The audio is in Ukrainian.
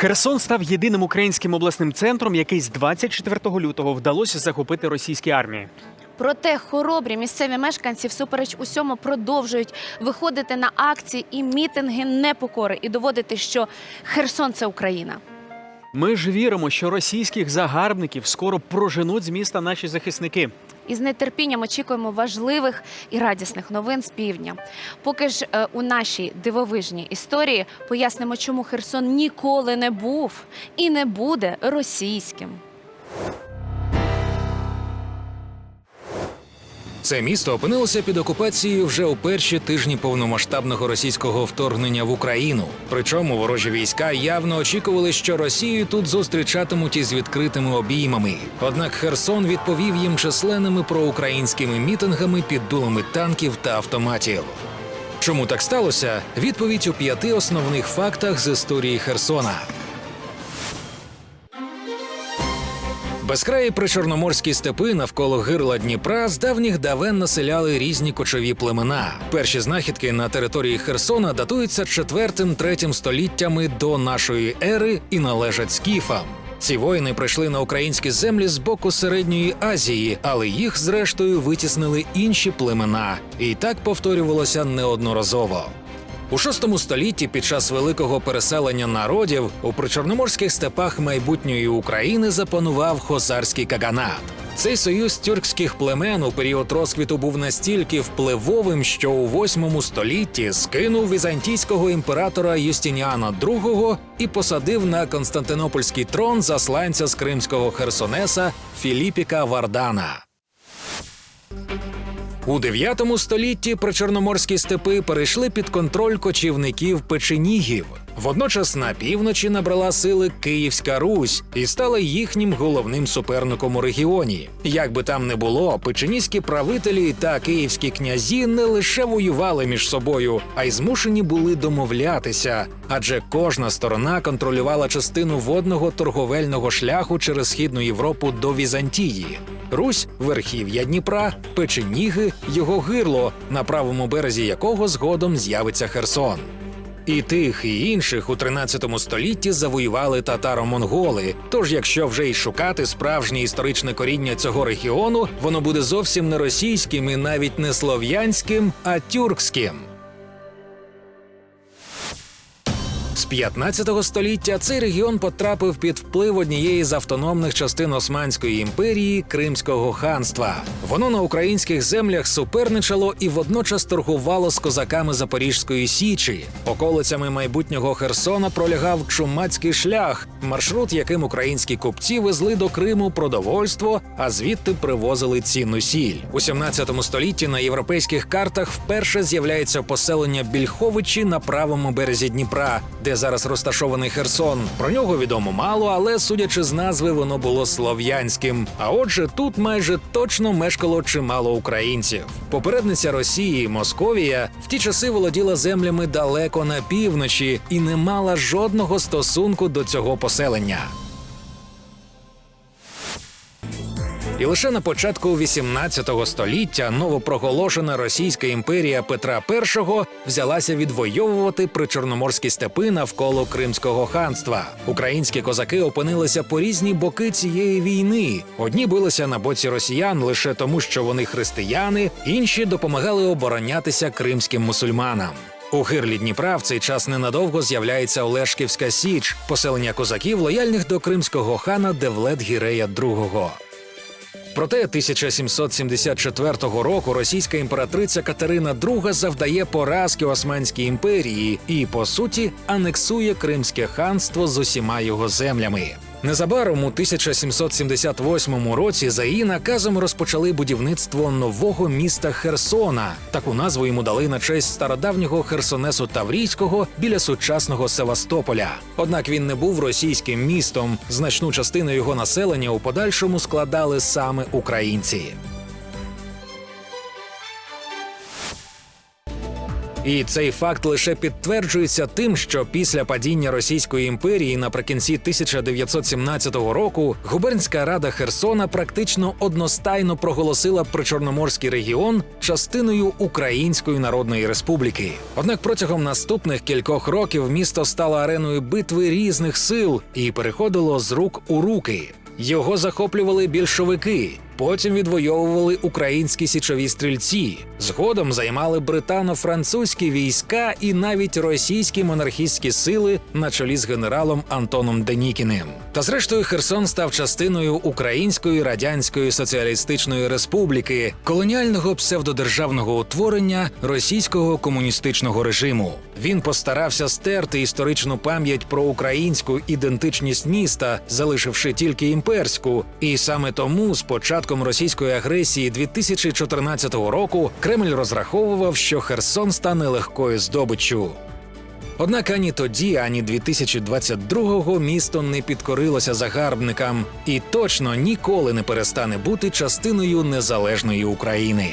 Херсон став єдиним українським обласним центром, який з 24 лютого вдалося захопити російській армії. Проте хоробрі місцеві мешканці всупереч усьому продовжують виходити на акції і мітинги непокори і доводити, що Херсон це Україна. Ми ж віримо, що російських загарбників скоро проженуть з міста наші захисники. І з нетерпінням очікуємо важливих і радісних новин з півдня. Поки ж е, у нашій дивовижній історії пояснимо, чому Херсон ніколи не був і не буде російським. Це місто опинилося під окупацією вже у перші тижні повномасштабного російського вторгнення в Україну. Причому ворожі війська явно очікували, що Росію тут зустрічатимуть із відкритими обіймами. Однак Херсон відповів їм численними проукраїнськими мітингами під дулами танків та автоматів. Чому так сталося? Відповідь у п'яти основних фактах з історії Херсона. Безкраї причорноморські степи навколо гирла Дніпра з давніх давен населяли різні кочові племена. Перші знахідки на території Херсона датуються 4-3 століттями до нашої ери і належать скіфам. Ці воїни прийшли на українські землі з боку середньої Азії, але їх зрештою витіснили інші племена, і так повторювалося неодноразово. У VI столітті під час великого переселення народів у причорноморських степах майбутньої України запанував хозарський каганат. Цей союз тюркських племен у період розквіту був настільки впливовим, що у VIII столітті скинув візантійського імператора Юстініана II і посадив на Константинопольський трон засланця з кримського херсонеса Філіпіка Вардана. У 9 столітті причорноморські степи перейшли під контроль кочівників печенігів. Водночас на півночі набрала сили Київська Русь і стала їхнім головним суперником у регіоні. Як би там не було, печеніські правителі та київські князі не лише воювали між собою, а й змушені були домовлятися, адже кожна сторона контролювала частину водного торговельного шляху через східну Європу до Візантії. Русь верхів'я Дніпра, печеніги, його гирло, на правому березі якого згодом з'явиться Херсон. І тих, і інших у 13 столітті завоювали татаро-монголи. Тож, якщо вже й шукати справжнє історичне коріння цього регіону, воно буде зовсім не російським і навіть не слов'янським, а тюркським. 15 століття цей регіон потрапив під вплив однієї з автономних частин Османської імперії Кримського ханства. Воно на українських землях суперничало і водночас торгувало з козаками Запорізької січі. Околицями майбутнього Херсона пролягав чумацький шлях, маршрут, яким українські купці везли до Криму продовольство, а звідти привозили цінну сіль. У 17 столітті на європейських картах вперше з'являється поселення Більховичі на правому березі Дніпра, де зараз розташований Херсон. Про нього відомо мало, але судячи з назви, воно було слов'янським. А отже, тут майже точно мешкало чимало українців. Попередниця Росії, Московія, в ті часи володіла землями далеко на півночі і не мала жодного стосунку до цього поселення. І лише на початку 18 століття новопроголошена Російська імперія Петра І взялася відвоювати причорноморські степи навколо Кримського ханства. Українські козаки опинилися по різні боки цієї війни. Одні билися на боці росіян лише тому, що вони християни, інші допомагали оборонятися кримським мусульманам. У гирлі Дніпра в цей час ненадовго з'являється Олешківська Січ, поселення козаків, лояльних до кримського хана Девлет Гірея II. Проте 1774 року російська імператриця Катерина II завдає поразки Османській імперії і, по суті, анексує Кримське ханство з усіма його землями. Незабаром у 1778 році за її наказом розпочали будівництво нового міста Херсона. Таку назву йому дали на честь стародавнього Херсонесу Таврійського біля сучасного Севастополя. Однак він не був російським містом. Значну частину його населення у подальшому складали саме українці. І цей факт лише підтверджується тим, що після падіння Російської імперії наприкінці 1917 року губернська рада Херсона практично одностайно проголосила причорноморський регіон частиною Української Народної Республіки. Однак протягом наступних кількох років місто стало ареною битви різних сил і переходило з рук у руки. Його захоплювали більшовики, потім відвоювали українські січові стрільці. Згодом займали британо-французькі війська і навіть російські монархістські сили на чолі з генералом Антоном Денікіним. Та зрештою Херсон став частиною Української радянської соціалістичної республіки, колоніального псевдодержавного утворення російського комуністичного режиму. Він постарався стерти історичну пам'ять про українську ідентичність міста, залишивши тільки імперську. І саме тому з початком російської агресії 2014 року Кремль розраховував, що Херсон стане легкою здобиччю. Однак ані тоді, ані 2022-го місто не підкорилося загарбникам і точно ніколи не перестане бути частиною незалежної України.